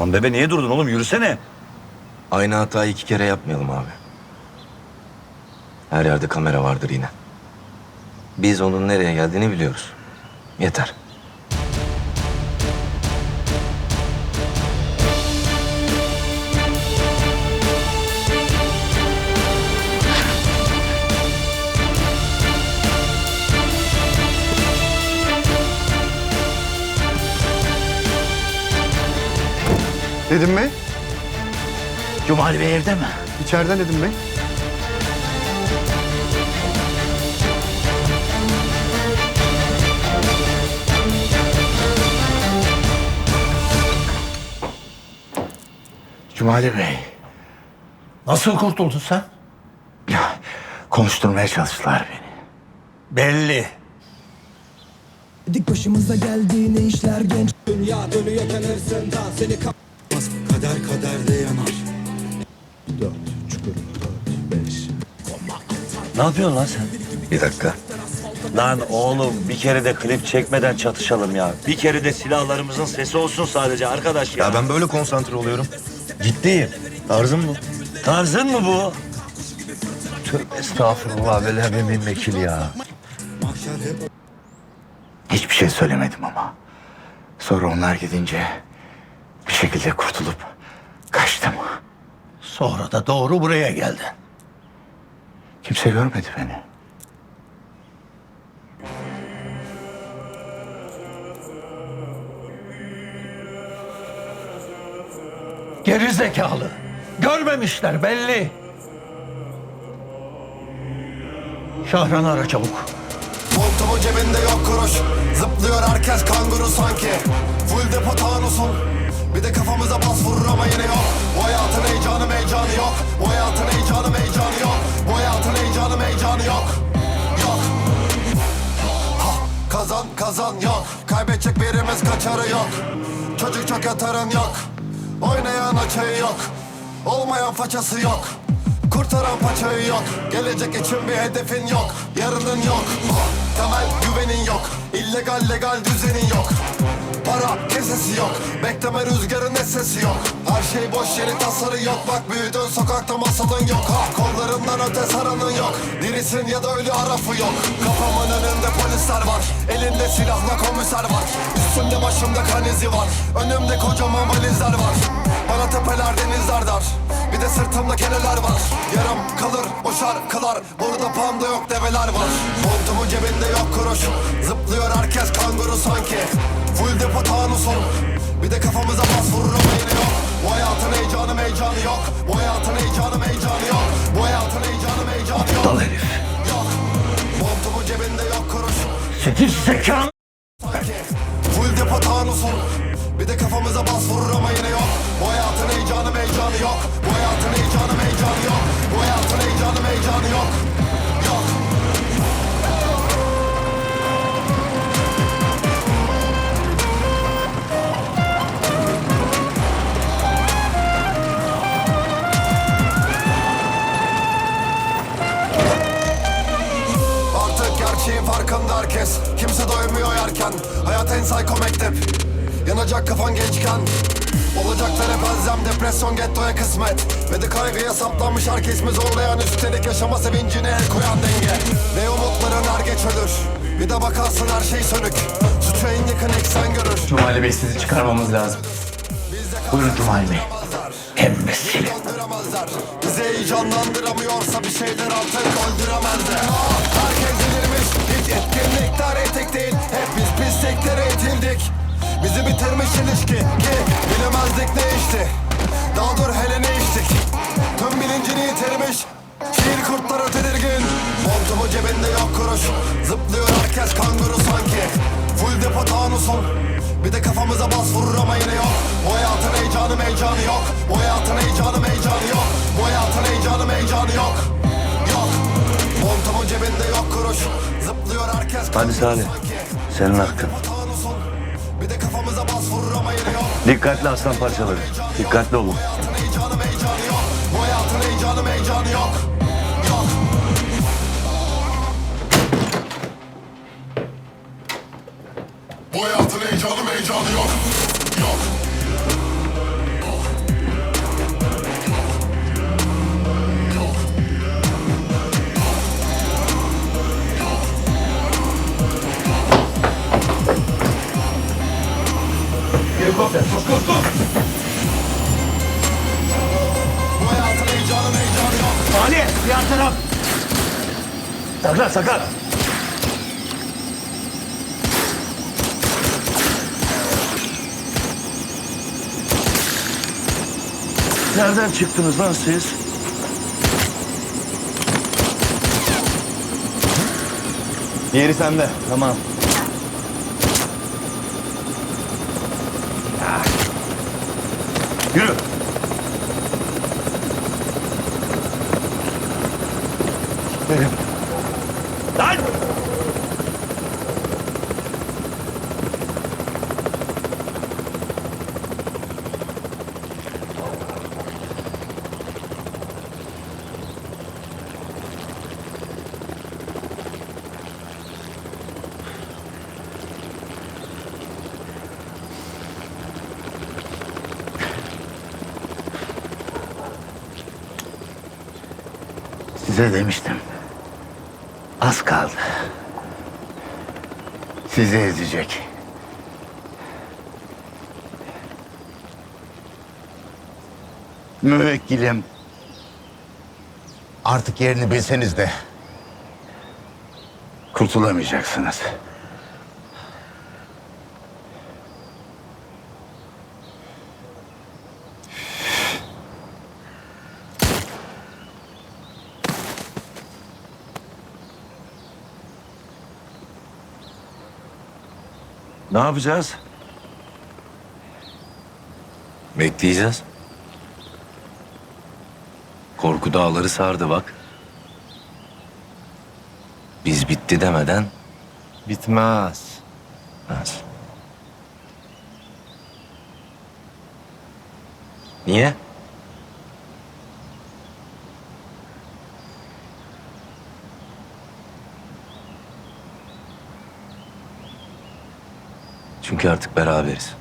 Lan bebe niye durdun oğlum yürüsene. Aynı hatayı iki kere yapmayalım abi. Her yerde kamera vardır yine. Biz onun nereye geldiğini biliyoruz. Yeter. Nedim Bey, Cumali Bey evde mi? içeriden Nedim Bey. Cumali Bey, Nasıl kurtuldun sen? ya konuşturmaya çalıştılar beni. Belli. Dik başımıza geldi ne işler genç Dünya dönüyorken hırsında seni kap Kader kaderde yanar Dört çukur dört beş Ne yapıyorsun lan sen? Bir dakika. Lan oğlum bir kere de klip çekmeden çatışalım ya. Bir kere de silahlarımızın sesi olsun sadece arkadaş ya. Ya ben böyle konsantre oluyorum. ciddiyim. Tarzın mı? Tarzın mı bu? Tövbe estağfurullah ve lebemin vekil ya. Hiçbir şey söylemedim ama. Sonra onlar gidince bir şekilde kurtulup. Sonra da doğru buraya geldin. Kimse görmedi beni. Geri zekalı. Görmemişler belli. Şahran'ı ara çabuk. Montumun cebinde yok kuruş Zıplıyor herkes kanguru sanki Full depo tanusun Bir de kafamıza bas vurur ama yine yok Bu kaçarı yok. Çocuk çok yatarın yok. Oynayan açığı yok. Olmayan façası yok Kurtaran paçayı yok. Gelecek için bir hedefin yok. Yarının yok. Ah, Temel güvenin yok. İllegal legal düzenin yok. Para kesesi yok. Bekleme rüzgarın sesi yok. Her şey boş yeri tasarı yok. Bak büyüdün sokakta masalın yok. Ha, Kollarından öte saranın yok. Dirisin ya da ölü arafı yok. Kafamın önünde polisler var. Elinde silahla komiser var. Üstümde başımda kan izi var. Önümde kocaman valizler var. Bana tepeler denizler dar de sırtımda keneler var. Yarım kalır o şarkılar. Burada panda yok develer var. Montumun cebinde yok kuruş. Zıplıyor herkes kanguru sanki. Full depo tanusun Bir de kafamıza bas vurur ama yine yok. Bu hayatın heyecanı heyecanı yok. Bu hayatın heyecanı heyecanı yok. Bu hayatın heyecanı heyecanı yok. Dal herif. Yok. Montumun cebinde yok kuruş. Sekiz zekan. Farkında herkes Kimse doymuyor yerken. Hayat en psycho mektep Yanacak kafan gençken. Olacaklar hep elzem Depresyon gettoya kısmet. Ve de kaygıya saplanmış herkes mi zorlayan? Üstelik yaşama sevincine el koyan denge. Ne umutların er geç ölür Bir de bakarsın her şey sönük. Suçu en yakın eksen görür. Cumali Bey sizi çıkarmamız lazım. Buyurun Cumali Bey. Öldüremezler Bizi heyecanlandıramıyorsa bir şeyler artık öldüremezler Herkes delirmiş. Hiç etkinlikler etik değil. Hep biz pisliklere itildik. Bizi bitirmiş ilişki. Ki bilemezdik ne işti? Daha dur hele ne içtik? Tüm bilincini yitirmiş. Şiir kurtları tedirgin. Montumu cebinde yok kuruş. Zıplıyor herkes kanguru sanki. Full depo tanusun Bir de kafamıza bas vurur ama yine yok. Bu hayatın heyecanı heyecanı yok. Bu hayatın heyecanı heyecanı yok. Bu hayatın heyecanı heyecanı yok. Yok. Montumun cebinde yok kuruş. Zıplıyor herkes. Hadi Salih. Senin hakkın. Dikkatli aslan parçaları. Dikkatli olun. hayatın heyecanı heyecanı yok. Bu hayatın heyecanı heyecanı Yok yok yok yok. Helikopter koş koş koş. Bu hayatın heyecanı heyecanı yok. Ali diğer taraf. Saklan saklan. Nereden çıktınız lan siz? Yeri sende. Tamam. Yürü. Benim. Lan! Size demiştim. Az kaldı. Sizi ezecek. Müvekkilim. Artık yerini bilseniz de kurtulamayacaksınız. Ne yapacağız? Bekleyeceğiz. Korku dağları sardı bak. Biz bitti demeden Bitmez. bitmez. Niye? Çünkü artık beraberiz.